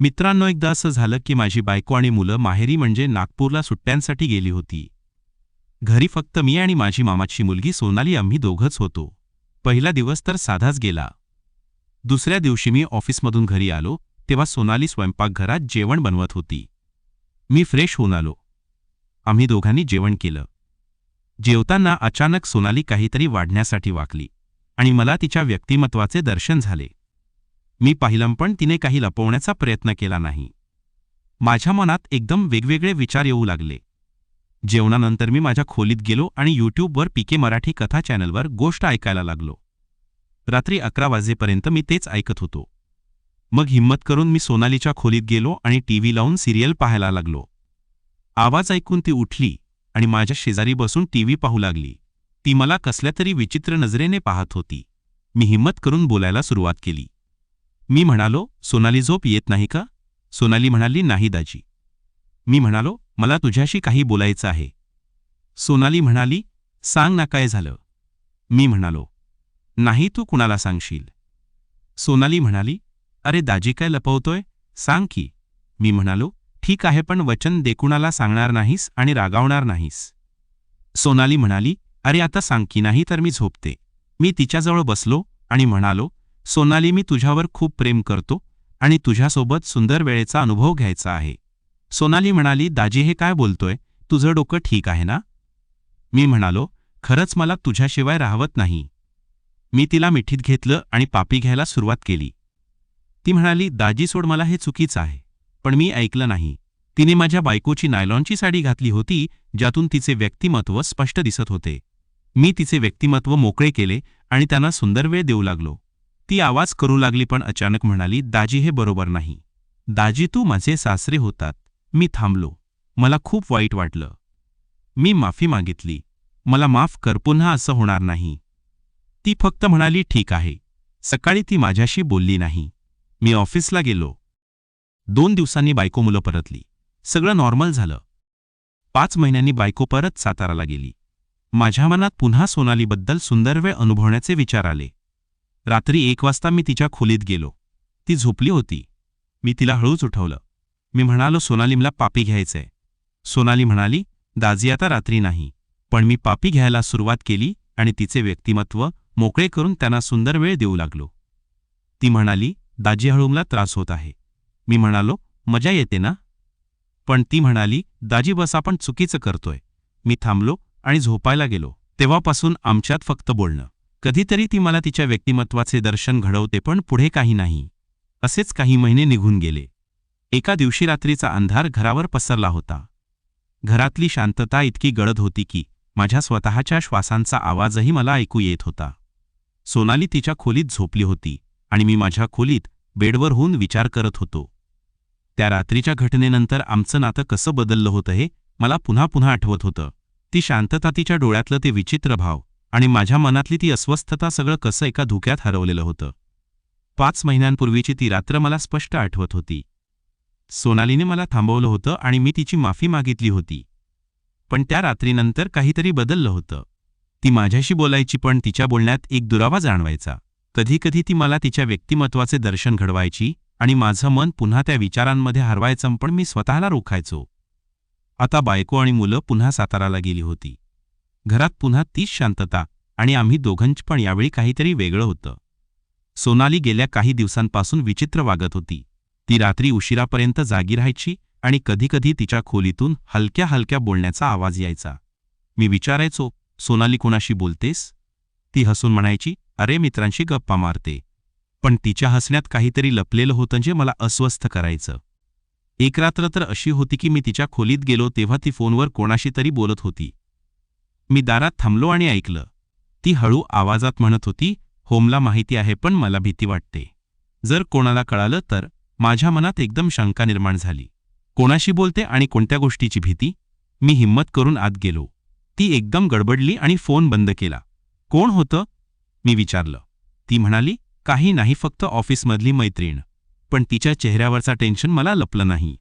मित्रांनो एकदा असं झालं की माझी बायको आणि मुलं माहेरी म्हणजे नागपूरला सुट्ट्यांसाठी गेली होती. घरी फक्त मी आणि माझी मामाची मुलगी सोनाली आम्ही दोघंच होतो. पहिला दिवस तर साधाच गेला. दुसऱ्या दिवशी मी ऑफिसमधून घरी आलो तेव्हा सोनाली स्वयंपाकघरात जेवण बनवत होती. मी फ्रेश होऊन आलो. आम्ही दोघांनी जेवण केलं. जेवताना अचानक सोनाली काहीतरी वाढण्यासाठी वाकली आणि मला तिच्या व्यक्तिमत्वाचे दर्शन झाले. मी पाहिलं पण तिने काही लपवण्याचा प्रयत्न केला नाही. माझ्या मनात एकदम वेगवेगळे विचार येऊ लागले. जेवणानंतर मी माझ्या खोलीत गेलो आणि यूट्यूबवर पीके मराठी कथा चॅनलवर गोष्ट ऐकायला लागलो. रात्री अकरा वाजेपर्यंत मी तेच ऐकत होतो. मग हिंमत करून मी सोनालीच्या खोलीत गेलो आणि टीव्ही लावून सिरियल पाहायला लागलो. आवाज ऐकून ती उठली आणि माझ्या शेजारी बसून टीव्ही पाहू लागली. ती मला कसल्या तरी विचित्र नजरेने पाहत होती. मी हिंमत करून बोलायला सुरुवात केली. मी म्हणालो सोनाली झोप येत नाही का? सोनाली म्हणाली नाही दाजी. मी म्हणालो मला तुझ्याशी काही बोलायचं आहे. सोनाली म्हणाली सांग ना काय झालं. मी म्हणालो नाही तू कुणाला सांगशील? सोनाली म्हणाली अरे दाजी काय लपवतोय? सांग की. मी म्हणालो ठीक आहे पण वचन देकुणाला सांगणार नाहीस आणि रागावणार नाहीस. सोनाली म्हणाली अरे आता सांग की नाही तर मी झोपते. मी तिच्याजवळ बसलो आणि म्हणालो सोनाली मी तुझ्यावर खूप प्रेम करतो आणि तुझ्यासोबत सुंदर वेळेचा अनुभव घ्यायचा आहे. सोनाली म्हणाली दाजी हे काय बोलतोय? तुझं डोकं ठीक आहे ना? मी म्हणालो खरंच मला तुझ्याशिवाय राहवत नाही. मी तिला मिठीत घेतलं आणि पापी घ्यायला सुरुवात केली. ती म्हणाली दाजी सोड मला हे चुकीचं आहे पण मी ऐकलं नाही. तिने माझ्या बायकोची नायलॉनची साडी घातली होती ज्यातून तिचे व्यक्तिमत्व स्पष्ट दिसत होते. मी तिचे व्यक्तिमत्व मोकळे केले आणि त्यांना सुंदर वेळ देऊ लागलो. ती आवाज करू लागली पण अचानक म्हणाली दाजी हे बरोबर नाही. दाजी तू माझे सासरे होतात. मी थांबलो. मला खूप वाईट वाटलं. मी माफी मागितली. मला माफ कर पुन्हा असं होणार नाही. ती फक्त म्हणाली ठीक आहे. सकाळी ती माझ्याशी बोलली नाही. मी ऑफिसला गेलो. दोन दिवसांनी बायको मुलं परतली. सगळं नॉर्मल झालं. पाच महिन्यांनी बायको परत साताराला गेली. माझ्या मनात पुन्हा सोनालीबद्दल सुंदर वेळ अनुभवण्याचे विचार आले. रात्री एक वाजता मी तिच्या खोलीत गेलो. ती झोपली होती. मी तिला हळूच उठवलं. मी म्हणालो सोनालीमला पापी घ्यायचंय. सोनाली म्हणाली दाजी आता रात्री नाही. पण मी पापी घ्यायला सुरुवात केली आणि तिचे व्यक्तिमत्व मोकळे करून त्यांना सुंदर वेळ देऊ लागलो. ती म्हणाली दाजी हळूमला त्रास होत आहे. मी म्हणालो मजा येते ना? पण ती म्हणाली दाजी बस आपण चुकीचं करतोय. मी थांबलो आणि झोपायला गेलो. तेव्हापासून आमच्यात फक्त बोलणं. कधीतरी ती मला तिच्या व्यक्तिमत्वाचे दर्शन घडवते पण पुढे काही नाही. असेच काही महिने निघून गेले. एका दिवशी रात्रीचा अंधार घरावर पसरला होता. घरातली शांतता इतकी गळद होती की माझ्या स्वतःच्या श्वासांचा आवाजही मला ऐकू येत होता. सोनाली तिच्या खोलीत झोपली होती आणि मी माझ्या खोलीत बेडवर होऊन विचार करत होतो. त्या रात्रीच्या घटनेनंतर आमचं नातं कसं बदललं होतं हे मला पुन्हा पुन्हा आठवत होतं. ती शांतता तिच्या डोळ्यातलं ते विचित्र भाव आणि माझ्या मनातली ती अस्वस्थता सगळं कसं एका धुक्यात हरवलेलं होतं. पाच महिन्यांपूर्वीची ती रात्र मला स्पष्ट आठवत होती. सोनालीने मला थांबवलं होतं आणि मी तिची माफी मागितली होती. पण त्या रात्रीनंतर काहीतरी बदललं होतं. ती माझ्याशी बोलायची पण तिच्या बोलण्यात एक दुरावा जाणवायचा. कधीकधी ती मला तिच्या व्यक्तिमत्वाचे दर्शन घडवायची आणि माझं मन पुन्हा त्या विचारांमध्ये हरवायचं पण मी स्वतःला रोखायचो. आता बायको आणि मुलं पुन्हा साताराला गेली होती. घरात पुन्हा तीच शांतता आणि आम्ही दोघंच पण यावेळी काहीतरी वेगळं होतं. सोनाली गेल्या काही दिवसांपासून विचित्र वागत होती. ती रात्री उशिरापर्यंत जागी राहायची आणि कधीकधी तिच्या खोलीतून हलक्या हलक्या बोलण्याचा आवाज यायचा. मी विचारायचो सोनाली कोणाशी बोलतेस? ती हसून म्हणायची अरे मित्रांशी गप्पा मारते. पण तिच्या हसण्यात काहीतरी लपलेलं होतं जे मला अस्वस्थ करायचं. एक रात्र तर अशी होती की मी तिच्या खोलीत गेलो तेव्हा ती फोनवर कोणाशी तरी बोलत होती. मी दारात थांबलो आणि ऐकलं. ती हळू आवाजात म्हणत होती होमला माहिती आहे पण मला भीती वाटते. जर कोणाला कळालं तर. माझ्या मनात एकदम शंका निर्माण झाली. कोणाशी बोलते आणि कोणत्या गोष्टीची भीती? मी हिंमत करून आत गेलो. ती एकदम गडबडली आणि फोन बंद केला. कोण होतं? मी विचारलं. ती म्हणाली काही नाही फक्त ऑफिसमधली मैत्रीण. पण तिच्या चेहऱ्यावरचा टेन्शन मला लपलं नाही.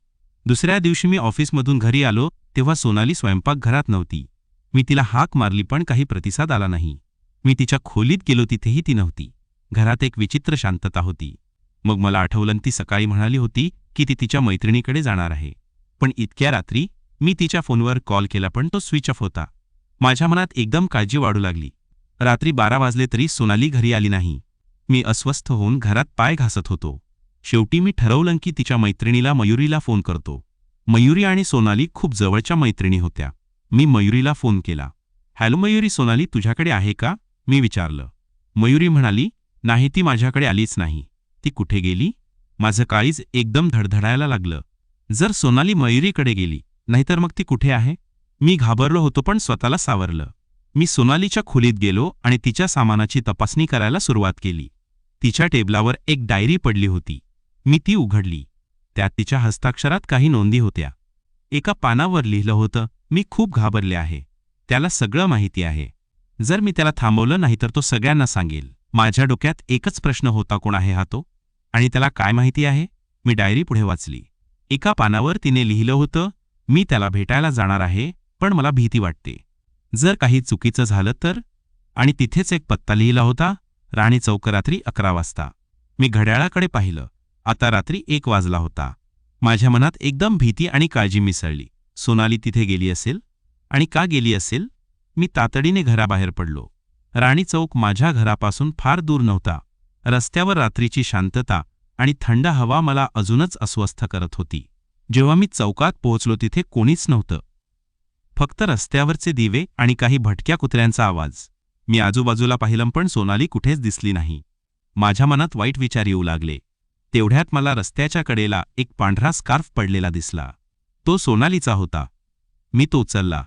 दुसऱ्या दिवशी मी ऑफिसमधून घरी आलो तेव्हा सोनाली स्वयंपाकघरात नव्हती. मी तिला हाक मारली पण काही प्रतिसाद आला नाही. मी तिच्या खोलीत गेलो तिथेही ती नव्हती. घरात एक विचित्र शांतता होती. मग मला आठवलं ती सकाळी म्हणाली होती की ती तिच्या मैत्रिणीकडे जाणार आहे. पण इतक्या रात्री मी तिच्या फोनवर कॉल केला पण तो स्विच ऑफ होता. माझ्या मनात एकदम काळजी वाढू लागली. रात्री बारा वाजले तरी सोनाली घरी आली नाही. मी अस्वस्थ होऊन घरात पाय घासत होतो. शेवटी मी ठरवलं की तिच्या मैत्रिणीला मयुरीला फोन करतो. मयुरी आणि सोनाली खूप जवळच्या मैत्रिणी होत्या. मी मयुरीला फोन केला. हॅलो मयुरी सोनाली तुझ्याकडे आहे का? मी विचारलं. मयुरी म्हणाली नाही ती माझ्याकडे आलीच नाही. ती कुठे गेली? माझं काळीज एकदम धडधडायला लागलं. जर सोनाली मयुरीकडे गेली नाहीतर मग ती कुठे आहे? मी घाबरलो होतो पण स्वतःला सावरलं. मी सोनालीच्या खोलीत गेलो आणि तिच्या सामानाची तपासणी करायला सुरुवात केली. तिच्या टेबलावर एक डायरी पडली होती. मी ती उघडली. त्यात तिच्या हस्ताक्षरात काही नोंदी होत्या. एका पानावर लिहिलं होतं मी खूप घाबरले आहे. त्याला सगळं माहिती आहे. जर मी त्याला थांबवलं नाही तर तो सगळ्यांना सांगेल माझ्या डोक्यात एकच प्रश्न होता कोण आहे हा तो? आणि त्याला काय माहिती आहे? मी डायरी पुढे वाचली. एका पानावर तिने लिहिलं होतं मी त्याला भेटायला जाणार आहे पण मला भीती वाटते. जर काही चुकीचं झालं तर? आणि तिथेच एक पत्ता लिहिला होता राणी चौक रात्री अकरा वाजता. मी घड्याळाकडे पाहिलं. आता रात्री एक वाजला होता. माझ्या मनात एकदम भीती आणि काळजी मिसळली. सोनाली तिथे गेली असेल आणि का गेली असेल मी तातडीने घराबाहेर पडलो. राणी चौक माझ्या घरापासून फार दूर नव्हता. रस्त्यावर रात्रीची शांतता आणि थंड हवा मला अजूनच अस्वस्थ करत होती. जेव्हा मी चौकात पोहोचलो तिथे कोणीच नव्हतं. फक्त रस्त्यावरचे दिवे आणि काही भटक्या कुत्र्यांचा आवाज. मी आजूबाजूला पाहिलं पण सोनाली कुठेच दिसली नाही. माझ्या मनात वाईट विचार येऊ लागले. तेवढ्यात मला रस्त्याच्या कडेला एक पांढरा स्कार्फ पडलेला दिसला. तो सोनालीचा होता. मी तो उचलला.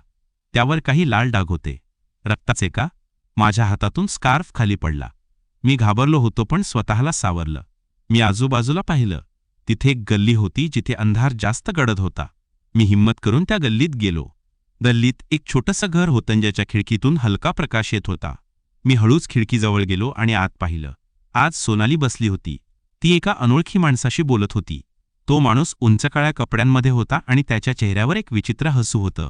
त्यावर काही लाल डाग होते. रक्ताचे का? माझ्या हातातून स्कार्फ खाली पडला. मी घाबरलो होतो पण स्वतःला सावरलं. मी आजूबाजूला पाहिलं. तिथे एक गल्ली होती जिथे अंधार जास्त गडद होता. मी हिंमत करून त्या गल्लीत गेलो. गल्लीत एक छोटंसं घर होतं ज्याच्या खिडकीतून हलका प्रकाश येत होता. मी हळूच खिडकीजवळ गेलो आणि आत पाहिलं. आज सोनाली बसली होती. ती एका अनोळखी माणसाशी बोलत होती. तो माणूस उंच काळ्या कपड्यांमध्ये होता आणि त्याच्या चेहऱ्यावर एक विचित्र हसू होतं.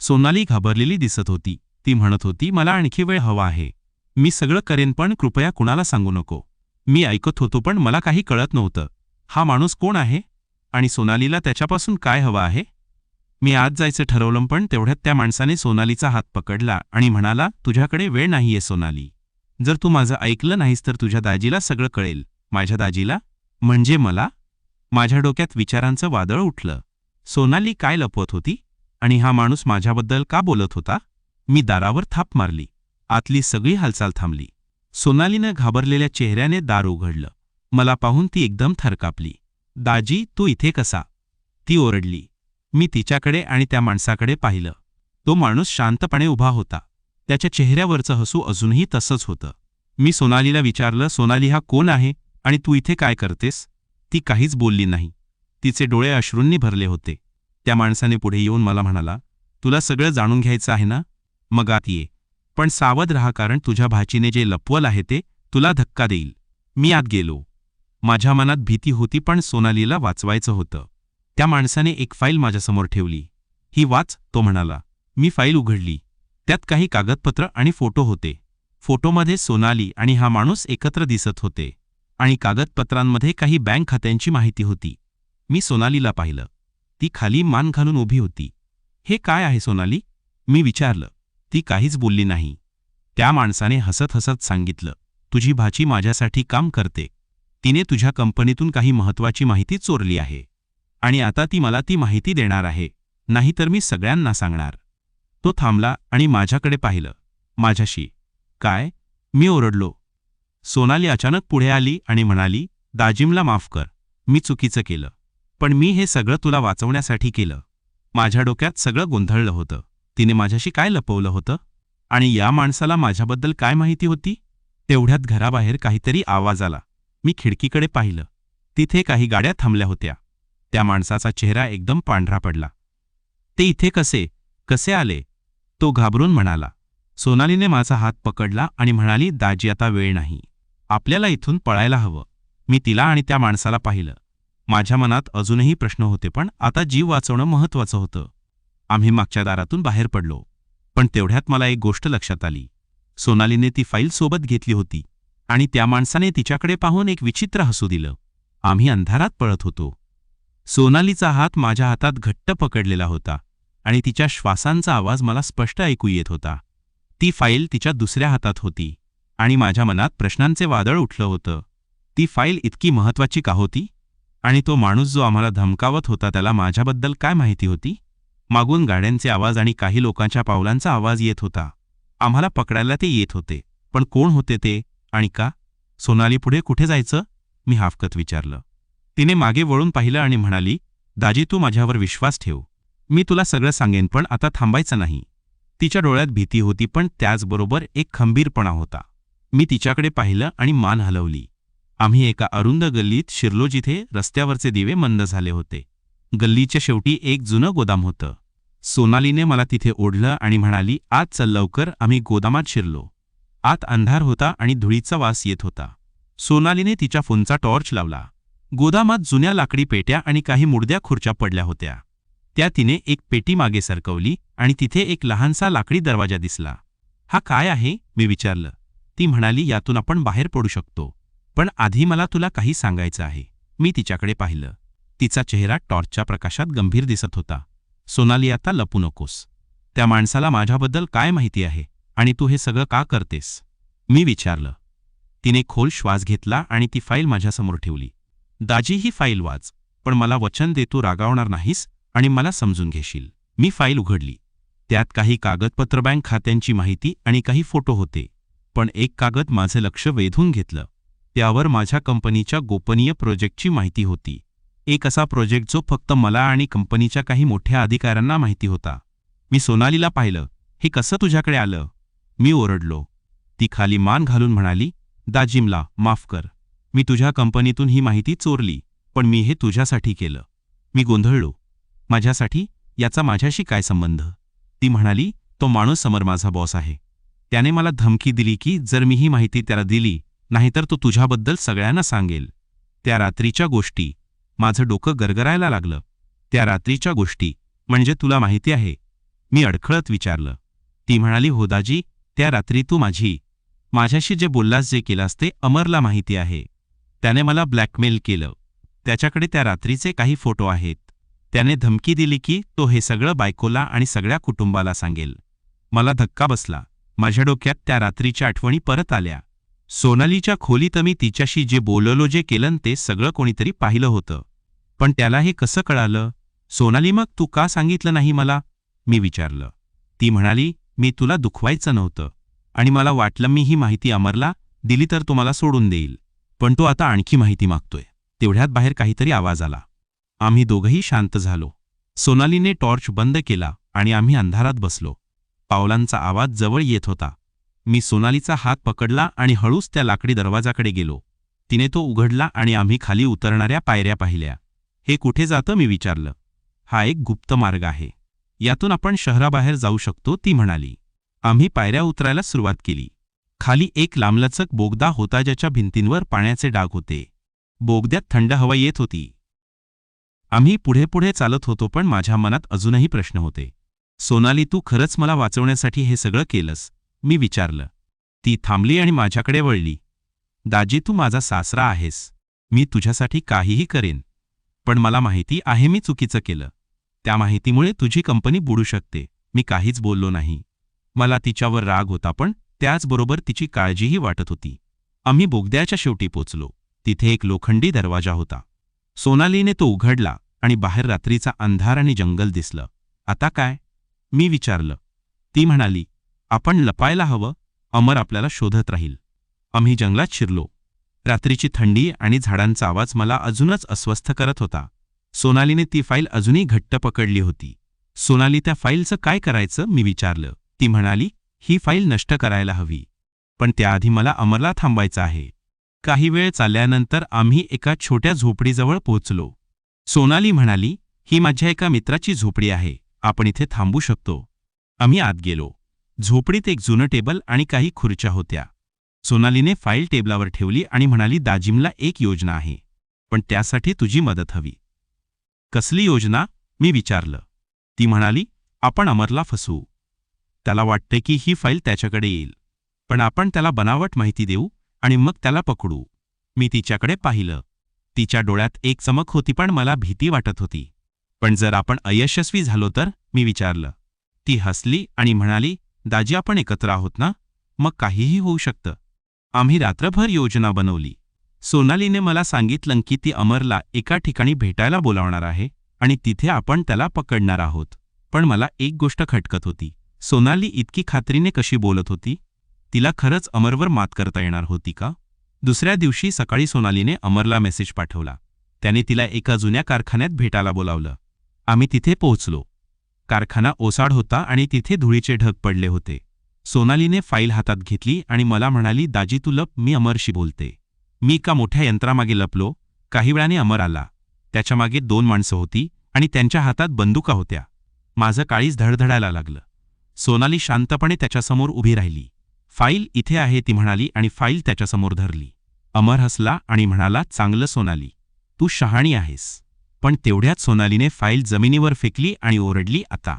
सोनाली घाबरलेली दिसत होती. ती म्हणत होती मला आणखी वेळ हवा आहे. मी सगळं करेन पण कृपया कुणाला सांगू नको. मी ऐकत होतो पण मला काही कळत नव्हतं. हा माणूस कोण आहे? आणि सोनालीला त्याच्यापासून काय हवं आहे? मी आज जायचं ठरवलं पण तेवढ्यात त्या माणसाने सोनालीचा हात पकडला आणि म्हणाला तुझ्याकडे वेळ नाहीये सोनाली. जर तू माझं ऐकलं नाहीस तर तुझ्या दाजीला सगळं कळेल. माझ्या दाजीला? म्हणजे मला? माझ्या डोक्यात विचारांचं वादळ उठलं. सोनाली काय लपवत होती? आणि हा माणूस माझ्याबद्दल का बोलत होता? मी दारावर थाप मारली. आतली सगळी हालचाल थांबली. सोनालीनं घाबरलेल्या चेहऱ्याने दार उघडलं. मला पाहून ती एकदम थरकापली. दाजी तू इथे कसा? ती ओरडली. मी तिच्याकडे आणि त्या माणसाकडे पाहिलं. तो माणूस शांतपणे उभा होता. त्याच्या चेहऱ्यावरचं हसू अजूनही तसंच होतं. मी सोनालीला विचारलं सोनाली हा कोण आहे? आणि तू इथे काय करतेस? ती काहीच बोलली नाही. तिचे डोळे अश्रूंनी भरले होते. त्या माणसाने पुढे येऊन मला म्हणाला तुला सगळं जाणून घ्यायचं आहे ना? मग आत ये. पण सावध राहा कारण तुझ्या भाचीने जे लपवल आहे ते तुला धक्का देईल. मी आत गेलो. माझ्या मनात भीती होती पण सोनालीला वाचवायचं होतं. त्या माणसाने एक फाईल माझ्यासमोर ठेवली. ही वाच तो म्हणाला. मी फाईल उघडली. त्यात काही कागदपत्र आणि फोटो होते. फोटोमध्ये सोनाली आणि हा माणूस एकत्र दिसत होते. आणि कागदपत्रांमध्ये काही बँक खात्यांची माहिती होती. मी सोनालीला पाहिलं. ती खाली मान घालून उभी होती. हे काय आहे सोनाली? मी विचारलं. ती काहीच बोलली नाही. त्या माणसाने हसत हसत सांगितलं तुझी भाची माझ्यासाठी काम करते. तिने तुझ्या कंपनीतून काही महत्वाची माहिती चोरली आहे. आणि आता ती मला ती माहिती देणार आहे. नाहीतर मी सगळ्यांना सांगणार. तो थांबला आणि माझ्याकडे पाहिलं. माझ्याशी. काय? मी ओरडलो. सोनाली अचानक पुढे आली आणि म्हणाली दाजिमला माफ कर. मी चुकीचं केलं. पण मी हे सगळं तुला वाचवण्यासाठी केलं. माझ्या डोक्यात सगळं गोंधळलं होतं. तिने माझ्याशी काय लपवलं होतं? आणि या माणसाला माझ्याबद्दल काय माहिती होती? तेवढ्यात घराबाहेर काहीतरी आवाज आला. मी खिडकीकडे पाहिलं. तिथे काही गाड्या थांबल्या होत्या. त्या माणसाचा चेहरा एकदम पांढरा पडला. ते इथे कसे? कसे आले? तो घाबरून म्हणाला. सोनालीने माझा हात पकडला आणि म्हणाली दाजी आता वेळ नाही. आपल्याला इथून पळायला हवं. मी तिला आणि त्या माणसाला पाहिलं. माझ्या मनात अजूनही प्रश्न होते पण आता जीव वाचवणं महत्वाचं होतं. आम्ही मागच्या दारातून बाहेर पडलो पण तेवढ्यात मला एक गोष्ट लक्षात आली. सोनालीने ती फाईल सोबत घेतली होती आणि त्या माणसाने तिच्याकडे पाहून एक विचित्र हसू दिलं. आम्ही अंधारात पळत होतो. सोनालीचा हात माझ्या हातात घट्ट पकडलेला होता आणि तिच्या श्वासांचा आवाज मला स्पष्ट ऐकू येत होता. ती फाईल तिच्या दुसऱ्या हातात होती. आणि माझ्या मनात प्रश्नांचे वादळ उठलं होतं. ती फाईल इतकी महत्वाची का होती? आणि तो माणूस जो आम्हाला धमकावत होता त्याला माझ्याबद्दल काय माहिती होती? मागून गाड्यांचे आवाज आणि काही लोकांच्या पावलांचा आवाज येत होता. आम्हाला पकडायला ते येत होते. पण कोण होते ते? आणि का? सोनाली पुढे कुठे जायचं? मी हाफकत विचारलं. तिने मागे वळून पाहिलं आणि म्हणाली दाजी तू माझ्यावर विश्वास ठेव. मी तुला सगळं सांगेन पण आता थांबायचं नाही. तिच्या डोळ्यात भीती होती पण त्याचबरोबर एक खंबीरपणा होता. मी तिच्याकडे पाहिलं आणि मान हलवली. आम्ही एका अरुंद गल्लीत शिरलो जिथे रस्त्यावरचे दिवे मंद झाले होते. गल्लीच्या शेवटी एक जुनं गोदाम होतं. सोनालीने मला तिथे ओढलं आणि म्हणाली आत चल लवकर आम्ही गोदामात शिरलो. आत अंधार होता आणि धुळीचा वास येत होता. सोनालीने तिच्या फोनचा टॉर्च लावला. गोदामात जुन्या लाकडी पेट्या आणि काही मुडद्या खुर्च्या पडल्या होत्या. त्या तिने एक पेटी मागे सरकवली आणि तिथे एक लहानसा लाकडी दरवाजा दिसला. हा काय आहे? मी विचारलं. ती म्हणाली यातून आपण बाहेर पडू शकतो. पण आधी मला तुला काही सांगायचं आहे. मी तिच्याकडे पाहिलं. तिचा चेहरा टॉर्चच्या प्रकाशात गंभीर दिसत होता. सोनाली आता लपू नकोस. त्या माणसाला माझ्याबद्दल काय माहिती आहे? आणि तू हे सगळं का करतेस? मी विचारलं. तिने खोल श्वास घेतला आणि ती फाईल माझ्यासमोर ठेवली. दाजी ही फाईल वाच पण मला वचन दे तू रागावणार नाहीस आणि मला समजून घेशील. मी फाईल उघडली. त्यात काही कागदपत्र बँक खात्यांची माहिती आणि काही फोटो होते. पण एक कागद माझं लक्ष वेधून घेतलं. त्यावर माझ्या कंपनीच्या गोपनीय प्रोजेक्टची माहिती होती. एक असा प्रोजेक्ट जो फक्त मला आणि कंपनीच्या काही मोठ्या अधिकाऱ्यांना माहिती होता. मी सोनालीला पाहिलं. हे कसं तुझ्याकडे आलं? मी ओरडलो. ती खाली मान घालून म्हणाली दाजिमला माफ कर. मी तुझ्या कंपनीतून ही माहिती चोरली पण मी हे तुझ्यासाठी केलं. मी गोंधळलो. माझ्यासाठी? याचा माझ्याशी काय संबंध? ती म्हणाली तो माणूस समर माझा बॉस आहे. त्याने मला धमकी दिली की जर मी ही माहिती त्याला दिली नाहीतर तो तुझ्याबद्दल सगळ्यांना सांगेल. त्या रात्रीच्या गोष्टी. माझं डोकं गरगरायला लागलं. त्या रात्रीच्या गोष्टी. म्हणजे तुला माहिती आहे. मी अडखळत विचारलं. ती म्हणाली होदाजी त्या रात्री तू माझी. माझ्याशी जे बोललास जे केलास ते अमरला माहिती आहे. त्याने मला ब्लॅकमेल केलं. त्याच्याकडे त्या रात्रीचे काही फोटो आहेत. त्याने धमकी दिली की तो हे सगळं बायकोला आणि सगळ्या कुटुंबाला सांगेल. मला धक्का बसला. माझ्या डोक्यात त्या रात्रीच्या आठवणी परत आल्या. सोनालीच्या खोलीत मी तिच्याशी जे बोललो जे केलं ते सगळं कोणीतरी पाहिलं होतं. पण त्याला हे कसं कळालं? सोनाली मग तू का सांगितलं नाही मला? मी विचारलं. ती म्हणाली मी तुला दुखवायचं नव्हतं. आणि मला वाटलं मी ही माहिती अमरला दिली तर तुम्हाला सोडून देईल. पण तो आता आणखी माहिती मागतोय. तेवढ्यात बाहेर काहीतरी आवाज आला. आम्ही दोघंही शांत झालो. सोनालीने टॉर्च बंद केला आणि आम्ही अंधारात बसलो. पावलांचा आवाज जवळ येत होता. मी सोनालीचा हात पकडला आणि हळूच त्या लाकडी दरवाजाकडे गेलो. तिने तो उघडला आणि आम्ही खाली उतरणाऱ्या पायऱ्या पाहिल्या. हे कुठे जातं? मी विचारलं. हा एक गुप्त मार्ग आहे. यातून आपण शहराबाहेर जाऊ शकतो ती म्हणाली. आम्ही पायऱ्या उतरायला सुरुवात केली. खाली एक लांबलचक बोगदा होता ज्याच्या भिंतींवर पाण्याचे डाग होते. बोगद्यात थंड हवा येत होती. आम्ही पुढे पुढे चालत होतो पण माझ्या मनात अजूनही प्रश्न होते. सोनाली तू खरंच मला वाचवण्यासाठी हे सगळं केलंस मी विचारलं. ती थांबली आणि माझ्याकडे वळली. दाजी तू माझा सासरा आहेस. मी तुझ्यासाठी काहीही करेन. पण मला माहिती आहे मी चुकीचं केलं. त्या माहितीमुळे तुझी कंपनी बुडू शकते. मी काहीच बोललो नाही. मला तिच्यावर राग होता पण त्याचबरोबर तिची काळजीही वाटत होती. आम्ही बोगद्याच्या शेवटी पोचलो. तिथे एक लोखंडी दरवाजा होता. सोनालीने तो उघडला आणि बाहेर रात्रीचा अंधार आणि जंगल दिसलं. आता काय? मी विचारलं. ती म्हणाली आपण लपायला हवं अमर आपल्याला शोधत राहील. आम्ही जंगलात शिरलो. रात्रीची थंडी आणि झाडांचा आवाज मला अजूनच अस्वस्थ करत होता. सोनालीने ती फाईल अजूनही घट्ट पकडली होती. सोनाली त्या फाईलचं काय करायचं? मी विचारलं. ती म्हणाली ही फाईल नष्ट करायला हवी. पण त्याआधी मला अमरला थांबायचं आहे. काही वेळ चालल्यानंतर आम्ही एका छोट्या झोपडीजवळ पोहोचलो. सोनाली म्हणाली ही माझ्या एका मित्राची झोपडी आहे. आपण इथे थांबू शकतो. आम्ही आत गेलो. झोपडीत एक जुनं टेबल आणि काही खुर्च्या होत्या. सोनालीने फाईल टेबलावर ठेवली आणि म्हणाली दाजिमला एक योजना आहे. पण त्यासाठी तुझी मदत हवी. कसली योजना? मी विचारलं. ती म्हणाली आपण अमरला फसवू. त्याला वाटते की ही फाईल त्याच्याकडे येईल. पण आपण त्याला बनावट माहिती देऊ आणि मग त्याला पकडू. मी तिच्याकडे पाहिलं. तिच्या डोळ्यात एक चमक होती पण मला भीती वाटत होती. पण जर आपण अयशस्वी झालो तर मी विचारलं. ती हसली आणि म्हणाली दाजी आपण एकत्र आहोत ना? मग काहीही होऊ शकतं. आम्ही रात्रभर योजना बनवली. सोनालीने मला सांगितलं की ती अमरला एका ठिकाणी भेटायला बोलावणार आहे आणि तिथे आपण त्याला पकडणार आहोत. पण मला एक गोष्ट खटकत होती. सोनाली इतकी खात्रीने कशी बोलत होती? तिला खरंच अमरवर मात करता येणार होती का? दुसऱ्या दिवशी सकाळी सोनालीने अमरला मेसेज पाठवला. त्याने तिला एका जुन्या कारखान्यात भेटायला बोलावलं. आम्ही तिथे पोहोचलो. कारखाना ओसाड होता आणि तिथे धुळीचे ढग पडले होते. सोनालीने फाईल हातात घेतली आणि मला म्हणाली दाजी तू लप मी अमरशी बोलते. मी एका मोठ्या यंत्रामागे लपलो? काही वेळाने अमर आला. त्याच्यामागे दोन माणसं होती आणि त्यांच्या हातात बंदुका होत्या. माझं काळीच धडधडायला लागलं. सोनाली शांतपणे त्याच्यासमोर उभी राहिली. फाईल इथे आहे ती म्हणाली आणि फाईल त्याच्यासमोर धरली. अमर हसला आणि म्हणाला चांगलं सोनाली. तू शहाणी आहेस. पण तेवढ्यात सोनालीने फाईल जमिनीवर फेकली आणि ओरडली आता.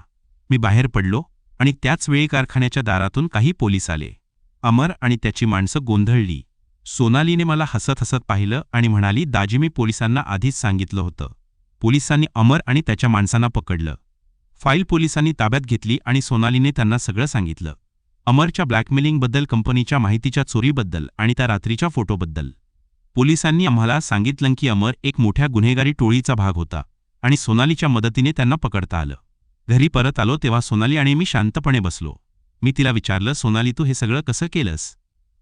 मी बाहेर पडलो आणि त्याच वेळी कारखान्याच्या दारातून काही पोलीस आले. अमर आणि त्याची माणसं गोंधळली. सोनालीने मला हसत हसत पाहिलं आणि म्हणाली दाजी मी पोलिसांना आधीच सांगितलं होतं. पोलिसांनी अमर आणि त्याच्या माणसांना पकडलं. फाईल पोलिसांनी ताब्यात घेतली आणि सोनालीने त्यांना सगळं सांगितलं. अमरच्या ब्लॅकमेलिंगबद्दल कंपनीच्या माहितीच्या चोरीबद्दल आणि त्या रात्रीच्या फोटोबद्दल. पोलिसांनी आम्हाला सांगितलं की अमर एक मोठ्या गुन्हेगारी टोळीचा भाग होता आणि सोनालीच्या मदतीने त्यांना पकडता आलं. घरी परत आलो तेव्हा सोनाली आणि मी शांतपणे बसलो. मी तिला विचारलं सोनाली तू हे सगळं कसं केलंस?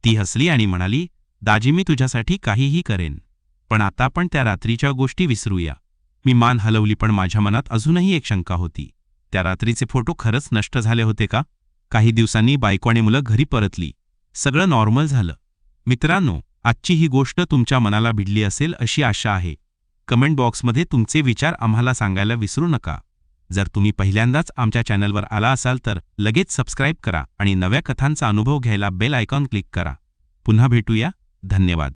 ती हसली आणि म्हणाली दाजी मी तुझ्यासाठी काहीही करेन पण आता आपण त्या रात्रीच्या गोष्टी विसरूया. मी मान हलवली पण माझ्या मनात अजूनही एक शंका होती. त्या रात्रीचे फोटो खरंच नष्ट झाले होते का? काही दिवसांनी बायको आणि मुलं घरी परतली. सगळं नॉर्मल झालं. मित्रांनो आजची ही गोष्ट तुमच्या मनाला भिडली असेल अशी आशा आहे. कमेंट बॉक्समध्ये तुमचे विचार आम्हाला सांगायला विसरू नका. जर तुम्ही पहिल्यांदाच आमच्या चॅनलवर आला असाल तर लगेच सबस्क्राईब करा आणि नव्या कथांचा अनुभव घ्यायला बेल आयकॉन क्लिक करा. पुन्हा भेटूया. धन्यवाद.